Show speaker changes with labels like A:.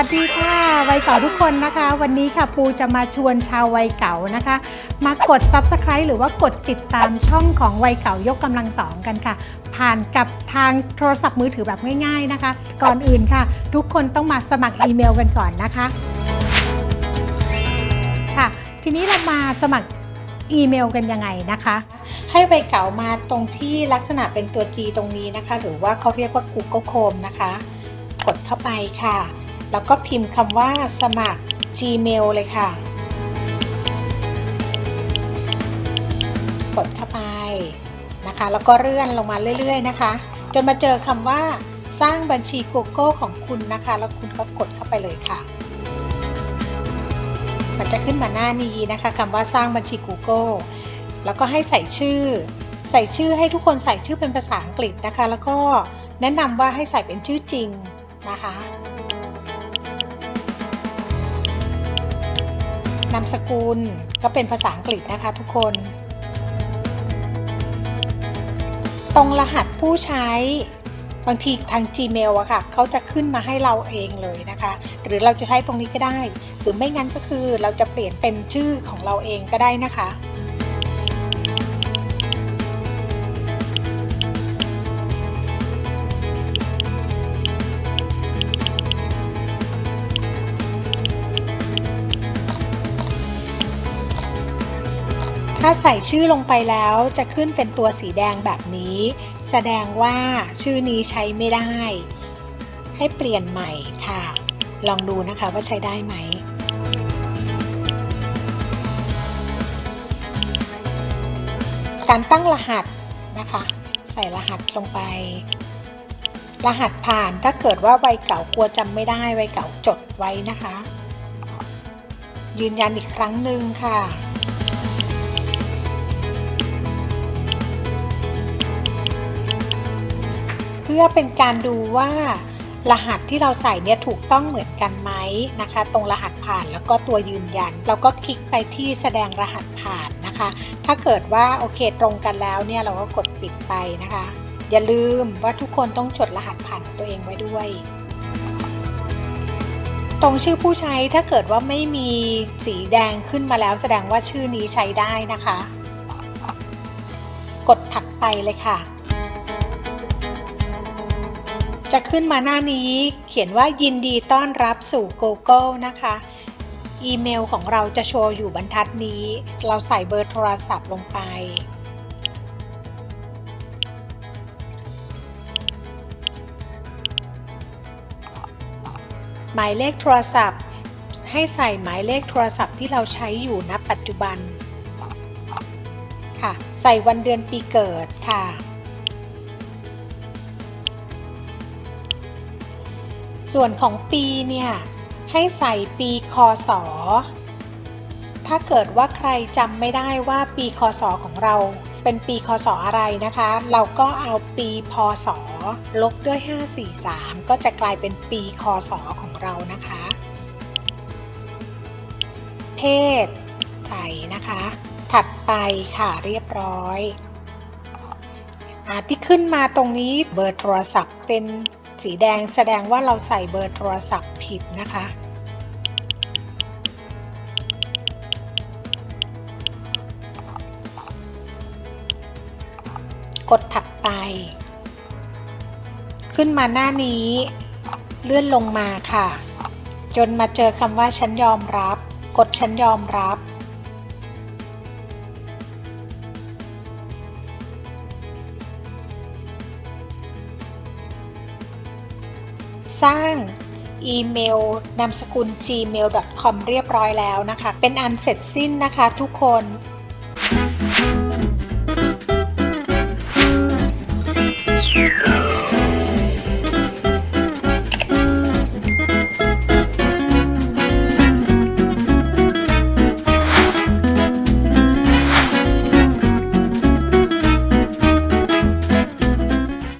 A: วัสดีค่ะวัยเก่าทุกคนนะคะ วันนี้ค่ะปูจะมาชวนชาววัยเก่านะคะ มากด Subscribe หรือว่ากดติดตามช่องของวัยเก่ายกกำลังสองกันค่ะ ผ่านกับทางโทรศัพท์มือถือแบบง่าย ๆนะคะ ก่อนอื่นค่ะ ทุกคนต้องมาสมัครอีเมลกันก่อนนะคะค่ะ ทีนี้เรามาสมัครอีเมลกันยังไงนะคะ ให้ใบเก่ามาตรงที่ลักษณะเป็นตัว G ตรงนี้นะคะ หรือว่าเขาเรียกว่า Google Chrome นะคะ กดเข้าไปค่ะ แล้วก็พิมพ์คำว่าสมัคร Gmail เลยค่ะ กดเข้าไปนะคะ แล้วก็เลื่อนลงมาเรื่อยๆนะคะ จนมาเจอคำว่าสร้างบัญชี Google ของคุณนะคะ แล้วคุณก็กดเข้าไปเลยค่ะ มันจะขึ้นมาหน้านี้นะคะคำว่าสร้างบัญชี Google แล้วก็ให้ใส่ชื่อ ใส่ชื่อให้ทุกคนใส่ชื่อเป็นภาษาอังกฤษนะคะ แล้วก็แนะนำว่าให้ใส่เป็นชื่อจริงนะคะ นามสกุลก็เป็นภาษาอังกฤษนะคะทุกคน ตรงรหัสผู้ใช้บางทีทาง Gmail อะค่ะเขาจะขึ้นมาให้เราเองเลยนะคะ หรือเราจะใช้ตรงนี้ก็ได้ หรือไม่งั้นก็คือเราจะเปลี่ยนเป็นชื่อของเราเองก็ได้นะคะ ถ้าใส่ชื่อลงไปแล้วจะขึ้นเป็นตัวสีแดงแบบนี้ แสดงว่าชื่อนี้ใช้ไม่ได้ ให้เปลี่ยนใหม่ค่ะ ลองดูนะคะว่าใช้ได้ไหมการตั้งรหัสนะคะ ใส่รหัสลงไป รหัสผ่านถ้าเกิดว่าวัยเก่ากลัวจำไม่ได้วัยเก่าจดไว้นะคะ ยืนยันอีกครั้งหนึ่งค่ะ พื่อเป็นการดูว่ารหัสที่เราใส่เนี่ยถูกต้องเหมือนกันไหมนะคะ ตรงรหัสผ่านแล้วก็ตัวยืนยัน เราก็คลิกไปที่แสดงรหัสผ่านนะคะ ถ้าเกิดว่าโอเคตรงกันแล้วเนี่ยเราก็กดปิดไปนะคะ อย่าลืมว่าทุกคนต้องจดรหัสผ่านตัวเองไว้ด้วย ตรงชื่อผู้ใช้ถ้าเกิดว่าไม่มีสีแดงขึ้นมาแล้ว แสดงว่าชื่อนี้ใช้ได้นะคะ กดถัดไปเลยค่ะ จะขึ้นมาหน้านี้เขียนว่ายินดีต้อนรับสู่ Google นะคะ อีเมลของเราจะโชว์อยู่บรรทัดนี้ เราใส่เบอร์โทรศัพท์ลงไป หมายเลขโทรศัพท์ ให้ใส่หมายเลขโทรศัพท์ที่เราใช้อยู่ณปัจจุบัน ค่ะ ใส่วันเดือนปีเกิดค่ะ ส่วนของปีเนี่ยให้ใส่ปีคศ ถ้าเกิดว่าใครจำไม่ได้ว่าปีคศของเราเป็นปีคศอะไรนะคะ เราก็เอาปีพศ ลบด้วย 543 ก็จะกลายเป็นปีคศของเรานะคะ เพศใส่นะคะ ถัดไปค่ะเรียบร้อยอาที่ขึ้นมาตรงนี้เบอร์โทรศัพท์เป็น สีแดงแสดงว่าเราใส่เบอร์โทรศัพท์ผิดนะคะ กดถัดไป ขึ้นมาหน้านี้ เลื่อนลงมาค่ะ จนมาเจอคำว่าฉันยอมรับ กดฉันยอมรับ สร้างอีเมลนามสกุล gmail.com เรียบร้อยแล้วนะคะ เป็นอันเสร็จสิ้นนะคะทุกคน